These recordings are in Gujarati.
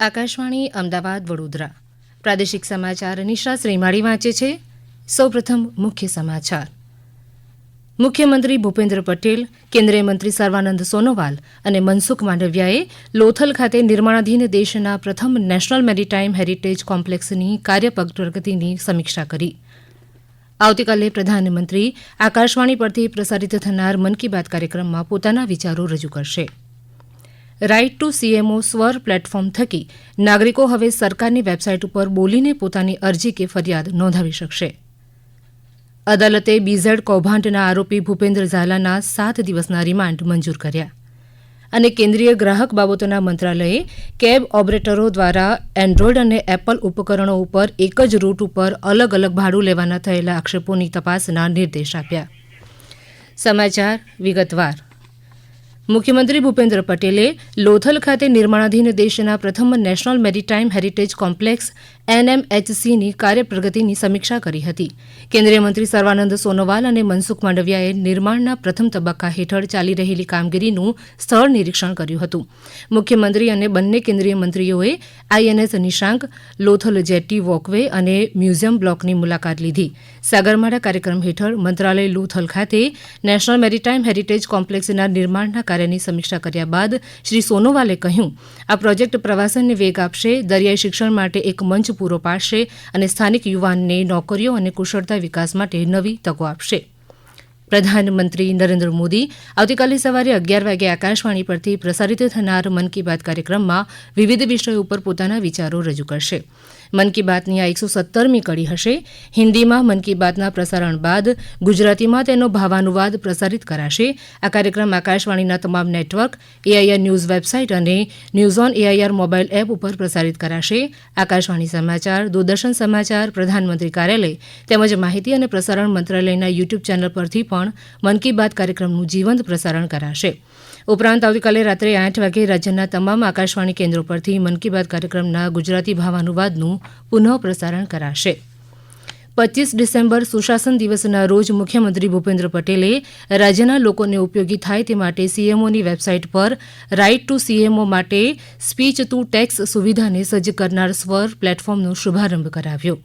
આકાશવાણી, અમદાવાદ, વડોદરા. પ્રાદેશિક સમાચાર નિશા શ્રીમાળી વાંચે છે. સૌપ્રથમ મુખ્ય સમાચાર. મુખ્યમંત્રી ભૂપેન્દ્ર પટેલ, કેન્દ્રીય મંત્રી સર્વાનંદ સોનોવાલ અને મનસુખ માંડવિયાએ લોથલ ખાતે નિર્માણાધીન દેશના પ્રથમ નેશનલ મેરીટાઈમ હેરિટેજ કોમ્પ્લેક્સની કાર્ય પ્રગતિની સમીક્ષા કરી. આવતીકાલે પ્રધાનમંત્રી આકાશવાણી પરથી પ્રસારિત થનાર મન કી બાત કાર્યક્રમમાં પોતાના વિચારો રજૂ કરશે. Right to CMO Swar platform થકી નાગરિકો હવે સરકારની વેબસાઇટ ઉપર બોલીને પોતાની અરજી કે ફરિયાદ નોંધાવી શકશે. અદાલતે બીઝેડ કૌભાંડના આરોપી ભૂપેન્દ્ર ઝાલાના સાત દિવસના રિમાન્ડ મંજૂર કર્યા. અને કેન્દ્રીય ગ્રાહક બાબતોના મંત્રાલયે કેબ ઓપરેટરો દ્વારા એન્ડ્રોઇડ અને એપલ ઉપકરણો ઉપર એક જ રૂટ ઉપર અલગ અલગ ભાડું લેવાના થયેલા આક્ષેપોની તપાસના નિર્દેશ આપ્યા. સમાચાર વિગતવાર. મુખ્યમંત્રી ભૂપેન્દ્ર પટેલે લોથલ ખાતે નિર્માણાધીન દેશના પ્રથમ નેશનલ મેરીટાઈમ હેરિટેજ કોમ્પ્લેક્સ એનએમએચસીની કાર્ય પ્રગતિની સમીક્ષા કરી હતી. કેન્દ્રીય મંત્રી સર્વાનંદ સોનોવાલ અને મનસુખ માંડવિયાએ નિર્માણના પ્રથમ તબક્કા હેઠળ ચાલી રહેલી કામગીરીનું સ્થળ નિરીક્ષણ કર્યું હતું. મુખ્યમંત્રી અને બંને કેન્દ્રીય મંત્રીઓએ INS Nishank, Lothal jetty walkway અને મ્યુઝિયમ બ્લોકની મુલાકાત લીધી. સાગરમાળા કાર્યક્રમ હેઠળ મંત્રાલય લોથલ ખાતે નેશનલ મેરીટાઈમ હેરિટેજ કોમ્પ્લેક્સના નિર્માણના કાર્યની સમીક્ષા કર્યા બાદ શ્રી સોનોવાલે કહ્યું આ પ્રોજેક્ટ પ્રવાસનને વેગ આપશે, દરિયાઈ શિક્ષણ માટે એક મંચ પૂરો પાડશે અને સ્થાનિક યુવાનને નોકરીઓ અને કુશળતા વિકાસ માટે નવી તકો આપશે. પ્રધાનમંત્રી નરેન્દ્ર મોદી આવતીકાલે સવારે અગિયાર વાગે આકાશવાણી પરથી પ્રસારિત થનાર મન કી બાત કાર્યક્રમમાં વિવિધ વિષયો ઉપર પોતાના વિચારો રજૂ કરશે. મન કી બાતની આ એકસો સત્તરમી કડી હશે. હિન્દીમાં મન કી બાતના પ્રસારણ બાદ ગુજરાતીમાં તેનો ભાવાનુવાદ પ્રસારિત કરાશે. આ કાર્યક્રમ આકાશવાણીના તમામ નેટવર્ક એઆઈઆર ન્યૂઝ વેબસાઇટ અને news on AIR mobile app ઉપર પ્રસારિત કરાશે. આકાશવાણી સમાચાર, દૂરદર્શન સમાચાર, પ્રધાનમંત્રી કાર્યાલય તેમજ માહિતી અને પ્રસારણ મંત્રાલયના યુટ્યુબ ચેનલ પરથી પણ મન કી બાત કાર્યક્રમનું જીવંત પ્રસારણ કરાશે. ઉપરાંત આવતીકાલે રાત્રે આઠ વાગે રાજ્યના તમામ આકાશવાણી કેન્દ્રો પરથી મન કી બાત કાર્યક્રમના ગુજરાતી ભાવાનુવાદનું પુનઃ પ્રસારણ કરાશે. પચીસ ડિસેમ્બર સુશાસન દિવસના રોજ મુખ્યમંત્રી ભૂપેન્દ્ર પટેલે રાજ્યના લોકોને ઉપયોગી થાય તે માટે સીએમઓની વેબસાઇટ પર રાઇટ ટુ સીએમઓ માટે સ્પીચ ટુ ટેક્સ સુવિધાને સજ્જ કરનાર સ્વર પ્લેટફોર્મનો શુભારંભ કરાવ્યો.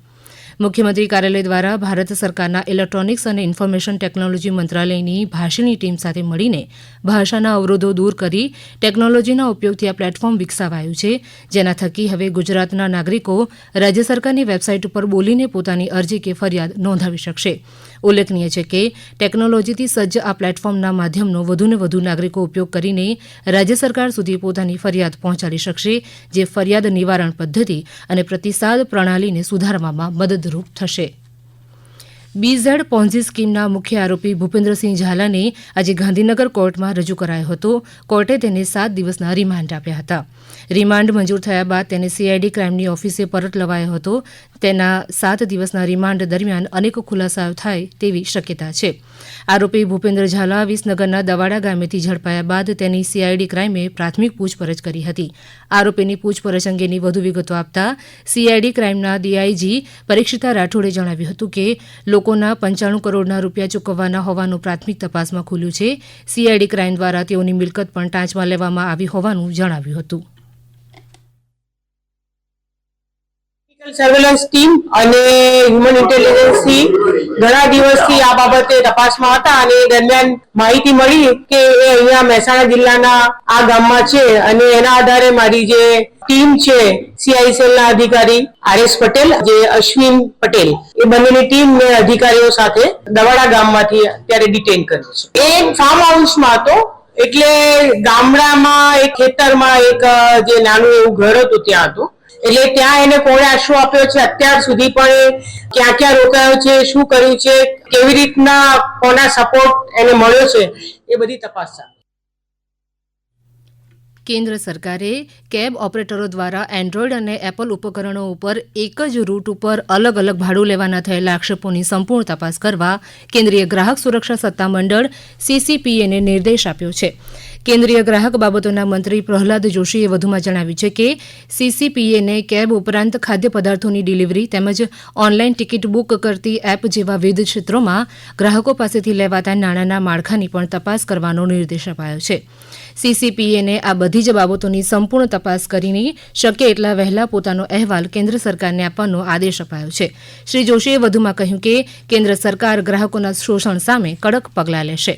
મુખ્યમંત્રી કાર્યાલય દ્વારા ભારત સરકારના ઇલેક્ટ્રોનિક્સ અને ઇન્ફોર્મેશન ટેકનોલોજી મંત્રાલયની ભાષાની ટીમ સાથે મળીને ભાષાના અવરોધો દૂર કરી ટેકનોલોજીના ઉપયોગથી આ પ્લેટફોર્મ વિકસાવાયું છે. જેના થકી હવે ગુજરાતના નાગરિકો રાજ્ય સરકારની વેબસાઇટ ઉપર બોલીને પોતાની અરજી કે ફરિયાદ નોંધાવી શકશે. ઉલ્લેખનીય છે કે ટેકનોલોજીથી સજ્જ આ પ્લેટફોર્મના માધ્યમનો વધુને વધુ નાગરિકો ઉપયોગ કરીને રાજ્ય સરકાર સુધી પોતાની ફરિયાદ પહોંચાડી શકશે, જે ફરિયાદ નિવારણ પદ્ધતિ અને પ્રતિસાદ પ્રણાલીને સુધારવામાં મદદરૂપ થશે. બીઝેડ પોન્ઝી સ્કીમના મુખ્ય આરોપી ભૂપેન્દ્રસિંહ ઝાલાને આજે ગાંધીનગર કોર્ટમાં રજૂ કરાયો હતો. કોર્ટે તેને સાત દિવસના રિમાન્ડ આપ્યા હતા. રિમાન્ડ મંજૂર થયા બાદ તેને સીઆઈડી ક્રાઇમની ઓફિસે પરત લવાયો હતો. તેના સાત દિવસના રિમાન્ડ દરમિયાન અનેક ખુલાસાઓ થાય તેવી શક્યતા છે. આરોપી ભૂપેન્દ્ર ઝાલા વિસનગરના દવાડા ગામેથી ઝડપાયા બાદ તેની સીઆઈડી ક્રાઇમે પ્રાથમિક પૂછપરછ કરી હતી. આરોપીની પૂછપરછ અંગેની વધુ વિગતો આપતા સીઆઈડી ક્રાઇમના ડીઆઈજી પરીક્ષિતા રાઠોડે જણાવ્યું હતું કે લોકોના પંચાણું કરોડના રૂપિયા ચૂકવવાના હોવાનું પ્રાથમિક તપાસમાં ખુલ્યું છે. સીઆઈડી ક્રાઇમ દ્વારા તેઓની મિલકત પણ ટાંચમાં લેવામાં આવી હોવાનું જણાવ્યું હતું. સર્વેલન્સ ટીમ અને હ્યુમન ઇન્ટેલિજન્સથી ઘણા દિવસથી આ બાબતે તપાસમાં હતા અને દરમિયાન માહિતી મળી કે એ અહીંયા મહેસાણા જિલ્લાના આ ગામમાં છે અને એના આધારે મારી જે ટીમ છે સીઆઈસીએલ ના અધિકારી આર એસ પટેલ, જે અશ્વિન પટેલ, એ બંનેની ટીમ મેં અધિકારીઓ સાથે દવાડા ગામમાંથી અત્યારે ડિટેન કર્યો છે. એ ફાર્મ હાઉસમાં હતો, એટલે ગામડામાં એક ખેતરમાં એક જે નાનું એવું ઘર હતું ત્યાં હતું. એટલે ત્યાં એને કોણે આશરો આપ્યો છે, અત્યાર સુધી પણ ક્યાં ક્યાં રોકાયો છે, શું કર્યું છે, કેવી રીતના કોના સપોર્ટ એને મળ્યો છે, એ બધી તપાસ ચાલે. કેન્દ્ર સરકારે કેબ ઓપરેટરો દ્વારા એન્ડ્રોઇડ અને એપલ ઉપકરણો ઉપર એક જ રૂટ ઉપર અલગ અલગ ભાડું લેવાના થયેલા આક્ષેપોની સંપૂર્ણ તપાસ કરવા કેન્દ્રીય ગ્રાહક સુરક્ષા સત્તામંડળ સીસીપીએને નિર્દેશ આપ્યો છે. કેન્દ્રીય ગ્રાહક બાબતોના મંત્રી પ્રહલાદ જોશીએ વધુમાં જણાવ્યું છે કે સીસીપીએને કેબ ઉપરાંત ખાદ્ય પદાર્થોની ડિલિવરી તેમજ ઓનલાઇન ટિકિટ બુક કરતી એપ જેવા વિવિધ ક્ષેત્રોમાં ગ્રાહકો પાસેથી લેવાતા નાણાંના માળખાની પણ તપાસ કરવાનો નિર્દેશ અપાયો છે. સીસીપીએને આ બધી જ બાબતોની સંપૂર્ણ તપાસ કરીને શક્ય એટલા વહેલા પોતાનો અહેવાલ કેન્દ્ર સરકારને આપવાનો આદેશ અપાયો છે. શ્રી જોશીએ વધુમાં કહ્યું કે કેન્દ્ર સરકાર ગ્રાહકોના શોષણ સામે કડક પગલાં લેશે.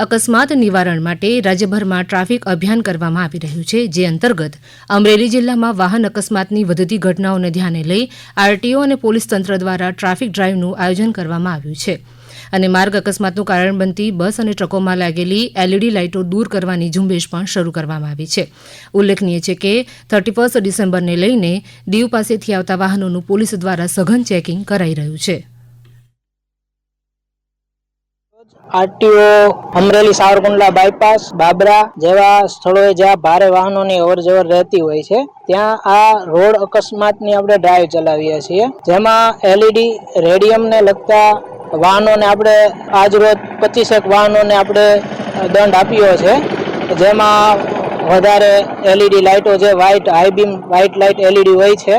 અકસ્માત નિવારણ માટે રાજ્યભરમાં ટ્રાફિક અભિયાન કરવામાં આવી રહ્યું છે, જે અંતર્ગત અમરેલી જિલ્લામાં વાહન અકસ્માતની વધતી ઘટનાઓને ધ્યાને લઈ આરટીઓ અને પોલીસ તંત્ર દ્વારા ટ્રાફિક ડ્રાઇવનું આયોજન કરવામાં આવ્યું છે. અને માર્ગ અકસ્માતનું કારણ બનતી બસ અને ટ્રકોમાં લાગેલી એલઈડી લાઇટો દૂર કરવાની ઝુંબેશ પણ શરૂ કરવામાં આવી છે. ઉલ્લેખનીય છે કે થર્ટી ફર્સ્ટ ડિસેમ્બરને લઈને દીવ પાસેથી આવતા વાહનોનું પોલીસ દ્વારા સઘન ચેકિંગ કરાઈ રહ્યું છે. આરટીઓ, અમરેલી સાવરકુંડલા બાયપાસ બાબરા જેવા સ્થળોએ જ્યાં ભારે વાહનોની અવરજવર રહેતી હોય છે, ત્યાં આ રોડ અકસ્માતની આપણે ડ્રાઈવ ચલાવીએ છીએ. જેમાં એલઈડી રેડિયમને લગતા વાહનોને આપણે આજ રોજ પચીસેક વાહનોને આપણે દંડ આપ્યો છે. જેમાં વધારે એલઈડી લાઇટો જે white high beam white light LED હોય છે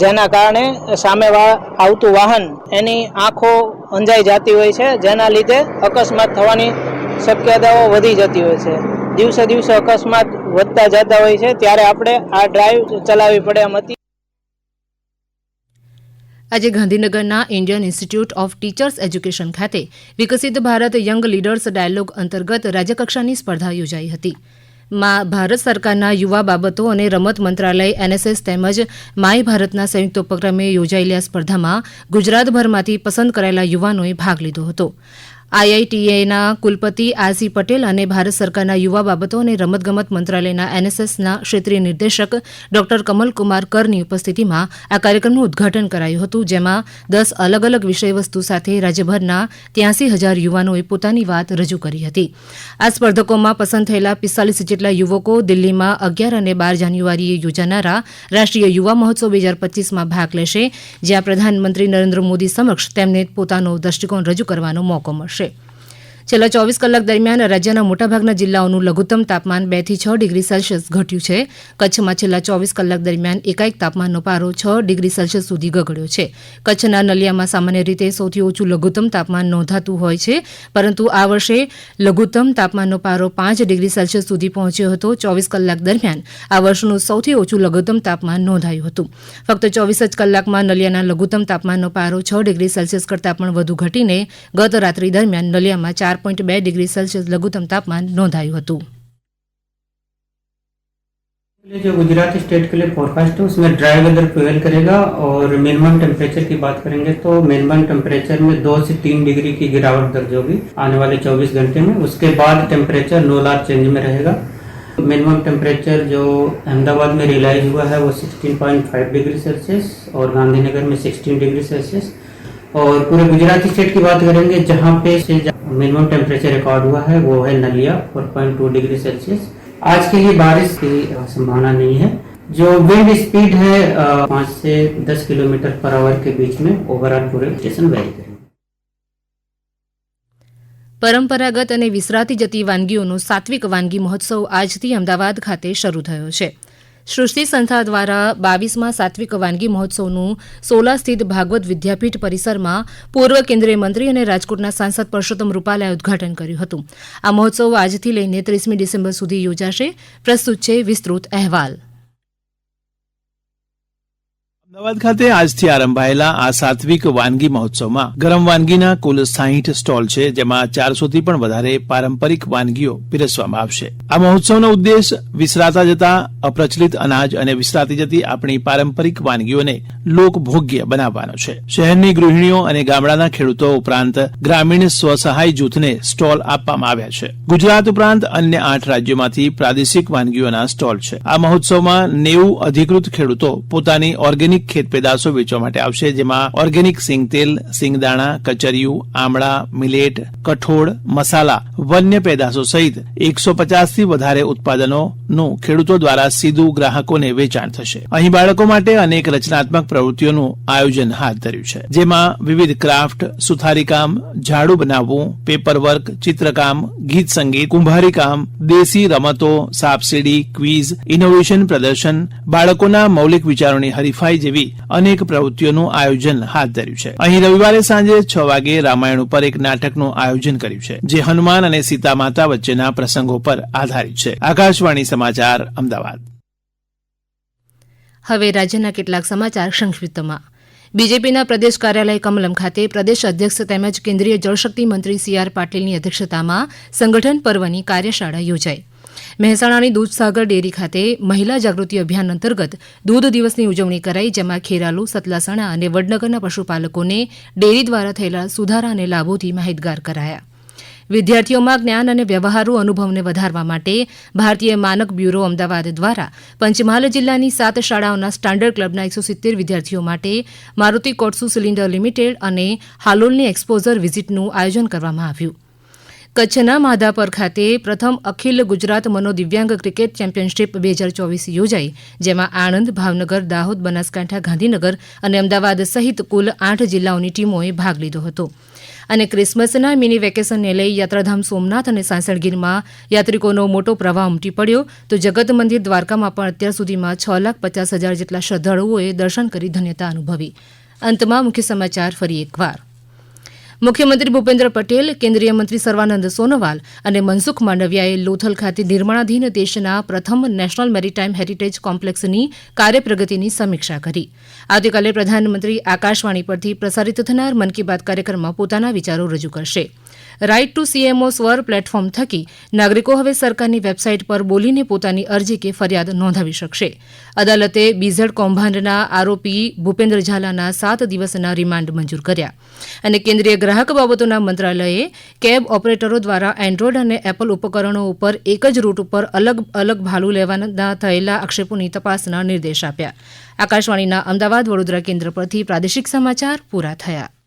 જેના કારણે સામે આવતું વાહન એની આંખો અંજાઈ જતી હોય છે, જેના લીધે અકસ્માત થવાની શક્યતાઓ વધી જતી હોય છે. દિવસે દિવસે અકસ્માત વધતા જતા હોય છે, ત્યારે આપણે આ ડ્રાઈવ ચલાવવી પડે એમ હતી. આજે ગાંધીનગરના Indian institute of teachers education ખાતે વિકસિત ભારત યંગ લીડર્સ ડાયલોગ અંતર્ગત રાજ્યકક્ષાની સ્પર્ધા યોજાઈ હતી. માં ભારત સરકારના યુવા બાબતો અને રમત મંત્રાલય, એનએસએસ તેમજ માય ભારતના સંયુક્ત ઉપક્રમે યોજાયેલી આ સ્પર્ધામાં ગુજરાતભરમાંથી પસંદ કરાયેલા યુવાનોએ ભાગ લીધો હતો. આઈઆઈટીએના કુલપતિ આરસી પટેલ અને ભારત સરકારના યુવા બાબતો અને રમતગમત મંત્રાલયના એનએસએસના ક્ષેત્રીય નિર્દેશક ડોક્ટર કમલકુમાર કરની ઉપસ્થિતિમાં આ કાર્યક્રમનું ઉદ્ઘાટન કરાયું હતું, જેમાં દસ અલગ અલગ વિષયવસ્તુ સાથે રાજ્યભરના ત્યાંસી હજાર યુવાનોએ પોતાની વાત રજૂ કરી હતી. આ સ્પર્ધકોમાં પસંદ થયેલા પિસ્તાલીસ જેટલા યુવકો દિલ્હીમાં અગિયાર અને બાર જાન્યુઆરીએ યોજાનારા રાષ્ટ્રીય યુવા મહોત્સવ બે હજાર પચીસમાં ભાગ લેશે, જ્યાં પ્રધાનમંત્રી નરેન્દ્ર મોદી સમક્ષ તેમને પોતાનો દ્રષ્ટિકોણ રજૂ કરવાનો મોકો મળશે. marché. છેલ્લા ચોવીસ કલાક દરમિયાન રાજ્યના મોટાભાગના જિલ્લાઓનું લઘુત્તમ તાપમાન બેથી છ ડિગ્રી સેલ્સિયસ ઘટ્યું છે. કચ્છમાં છેલ્લા ચોવીસ કલાક દરમિયાન એકાએક તાપમાનનો પારો છ ડિગ્રી સેલ્સિયસ સુધી ગગડ્યો છે. કચ્છના નલિયામાં સામાન્ય રીતે સૌથી ઓછું લઘુત્તમ તાપમાન નોંધાતું હોય છે, પરંતુ આ વર્ષે લઘુત્તમ તાપમાનનો પારો પાંચ ડિગ્રી સેલ્સિયસ સુધી પહોંચ્યો હતો. ચોવીસ કલાક દરમિયાન આ વર્ષનું સૌથી ઓછું લઘુત્તમ તાપમાન નોંધાયું હતું. ફક્ત ચોવીસ જ કલાકમાં નલિયાના લઘુત્તમ તાપમાનનો પારો છ ડિગ્રી સેલ્સિયસ કરતાં પણ વધુ ઘટીને ગત રાત્રિ દરમિયાન નલિયામાં ચાર પોઈન્ટ બે ડિગ્રી સેલ્સિયસ લઘુત્તમ તાપમાન નોંધાયું હતું के लिए जो गुजरात स्टेट के लिए फोरकास्ट है उसमें ड्राई वेदर प्रिवेल करेगा और मिनिमम टेम्परेचर की बात करेंगे तो मिनिमम टेम्परेचर में दो से तीन डिग्री की गिरावट दर्ज होगी आने वाले 24 घंटे में उसके बाद टेम्परेचर नो लार्ज चेंज में रहेगा मिनिमम टेम्परेचर जो अहमदाबाद में रियलाइज हुआ है वो 16.5 डिग्री सेल्सियस और गांधीनगर में 16 डिग्री सेल्सियस और पूरे गुजरात स्टेट की बात करेंगे जहाँ पे से मिनिमम टेम्परेचर रिकॉर्ड हुआ है वो है नलिया 4.2 डिग्री सेल्सियस आज के लिए बारिश की अ, संभावना नहीं है जो विंड स्पीड है अ, पाँच से दस किलोमीटर पर आवर के बीच में ओवरऑल पूरे स्टेशन वेरी करेंगे પરંપરાગત અને વિસરાતી જતી વાનગીઓનો સાત્વિક વાનગી મહોત્સવ આજથી અમદાવાદ ખાતે શરૂ થયો છે સૃષ્ટિ સંસ્થા દ્વારા બાવીસમાં સાત્વિક વાનગી મહોત્સવનું સોલા સ્થિત ભાગવત વિદ્યાપીઠ પરિસરમાં પૂર્વ કેન્દ્રીય મંત્રી અને રાજકોટના સાંસદ પરસોત્તમ રૂપાલાએ ઉદઘાટન કર્યું હતું. આ મહોત્સવ આજથી લઈને ત્રીસમી ડિસેમ્બર સુધી યોજાશે. પ્રસ્તુત છે વિસ્તૃત અહેવાલ. અમદાવાદ ખાતે આજથી આરંભાયેલા આ સાત્વિક વાનગી મહોત્સવમાં ગરમ વાનગીના કુલ સાહીઠ સ્ટોલ છે, જેમાં ચારસોથી પણ વધારે પારંપરિક વાનગીઓ પીરસવામાં આવશે. આ મહોત્સવનો ઉદ્દેશ વિસરાતા જતા અપ્રચલિત અનાજ અને વિસરાતી જતી આપણી પારંપરિક વાનગીઓને લોકભોગ્ય બનાવવાનો છે. શહેરની ગૃહિણીઓ અને ગામડાના ખેડૂતો ઉપરાંત ગ્રામીણ સ્વસહાય જૂથને સ્ટોલ આપવામાં આવ્યા છે. ગુજરાત ઉપરાંત અન્ય આઠ રાજ્યોમાંથી પ્રાદેશિક વાનગીઓના સ્ટોલ છે. આ મહોત્સવમાં નેવું અધિકૃત ખેડૂતો પોતાની ઓર્ગેનિક ખેત પેદાશો વેચવા માટે આવશે, જેમાં ઓર્ગેનિક સિંગતેલ, સિંગદાણા, કચરિયું, આમળા, મિલેટ, કઠોળ, મસાલા, વન્ય પેદાશો સહિત એકસો પચાસથી વધારે ઉત્પાદનોનું ખેડૂતો દ્વારા સીધું ગ્રાહકોને વેચાણ થશે. અહીં બાળકો માટે અનેક રચનાત્મક પ્રવૃત્તિઓનું આયોજન હાથ ધર્યું છે, જેમાં વિવિધ ક્રાફ્ટ, સુથારીકામ, ઝાડુ બનાવવું, પેપરવર્ક, ચિત્રકામ, ગીત સંગીત, કુંભારીકામ, દેશી રમતો, સાપસીડી, ક્વીઝ, ઇનોવેશન પ્રદર્શન, બાળકોના મૌલિક વિચારોની હરીફાઈ જેવી અનેક પ્રવૃત્તિઓનું આયોજન હાથ ધર્યું છે. અહીં રવિવારે સાંજે છ વાગે રામાયણ ઉપર એક નાટકનું આયોજન કર્યું છે, જે હનુમાન અને સીતા માતા વચ્ચેના પ્રસંગો પર આધારિત છે. આકાશવાણી સમાચાર, અમદાવાદ. હવે રાજ્યના કેટલાક સમાચાર સંક્ષિપ્તમાં. બીજેપીના પ્રદેશ કાર્યાલય કમલમ ખાતે પ્રદેશ અધ્યક્ષ તેમજ કેન્દ્રીય જળશક્તિ મંત્રી સી આર પાટીલની અધ્યક્ષતામાં સંગઠન પર્વની કાર્યશાળા યોજાઈ. મહેસાણાની દૂધસાગર ડેરી ખાતે મહિલા જાગૃતિ અભિયાન અંતર્ગત દૂધ દિવસની ઉજવણી કરાઈ, જેમાં ખેરાલુ, સતલાસણા અને વડનગરના પશુપાલકોને ડેરી દ્વારા થયેલા સુધારા અને લાભોથી માહિતગાર કરાયા. વિદ્યાર્થીઓમાં જ્ઞાન અને વ્યવહારુ અનુભવને વધારવા માટે ભારતીય માનક બ્યુરો અમદાવાદ દ્વારા પંચમહાલ જિલ્લાની સાત શાળાઓના સ્ટાન્ડર્ડ ક્લબના એકસો સિત્તેર વિદ્યાર્થીઓ માટે મારુતિ કોટસુ સિલિન્ડર લિમિટેડ અને હાલોલની એક્સપોઝર વિઝિટનું આયોજન કરવામાં આવ્યું. કચ્છના માધાપર ખાતે પ્રથમ અખિલ ગુજરાત મનોદિવ્યાંગ ક્રિકેટ ચેમ્પિયનશિપ બે હજાર ચોવીસ યોજાઈ, જેમાં આણંદ, ભાવનગર, દાહોદ, બનાસકાંઠા, ગાંધીનગર અને અમદાવાદ સહિત કુલ આઠ જિલ્લાઓની ટીમોએ ભાગ લીધો હતો. અને ક્રિસમસના મિની વેકેશનને લઈ યાત્રાધામ સોમનાથ અને સાસણગીરમાં યાત્રિકોનો મોટો પ્રવાહ ઉમટી પડ્યો. તો જગત મંદિર દ્વારકામાં પણ અત્યાર સુધીમાં છ લાખ પચાસ હજાર જેટલા શ્રદ્ધાળુઓએ દર્શન કરી ધન્યતા અનુભવી. અંતમાં મુખ્ય સમાચાર ફરી એકવાર. મુખ્યમંત્રી ભૂપેન્દ્ર પટેલ, કેન્દ્રીય મંત્રી સર્વાનંદ સોનોવાલ અને મનસુખ માંડવિયાએ લોથલ ખાતે નિર્માણાધીન દેશના પ્રથમ નેશનલ મેરીટાઈમ હેરિટેજ કોમ્પ્લેક્સની કાર્યપ્રગતિની સમીક્ષા કરી. આવતીકાલે પ્રધાનમંત્રી આકાશવાણી પરથી પ્રસારિત થનાર મન કી બાત કાર્યક્રમમાં પોતાના વિચારો રજૂ કરશે. Right to CMO Swar platform થકી નાગરિકો હવે સરકારની વેબસાઇટ પર બોલીને પોતાની અરજી કે ફરિયાદ નોંધાવી શકશે. અદાલતે બીઝેડ કૌભાંડના આરોપી ભૂપેન્દ્ર ઝાલાના સાત દિવસના રિમાન્ડ મંજૂર કર્યા. અને કેન્દ્રીય ગ્રાહક બાબતોના મંત્રાલયે કેબ ઓપરેટરો દ્વારા એન્ડ્રોઇડ અને એપલ ઉપકરણો ઉપર એક જ રૂટ ઉપર અલગ અલગ ભાડું લેવાના થયેલા આક્ષેપોની તપાસના નિર્દેશ આપ્યા. આકાશવાણીના અમદાવાદ વડોદરા કેન્દ્ર પરથી પ્રાદેશિક સમાચાર પૂરા થયા.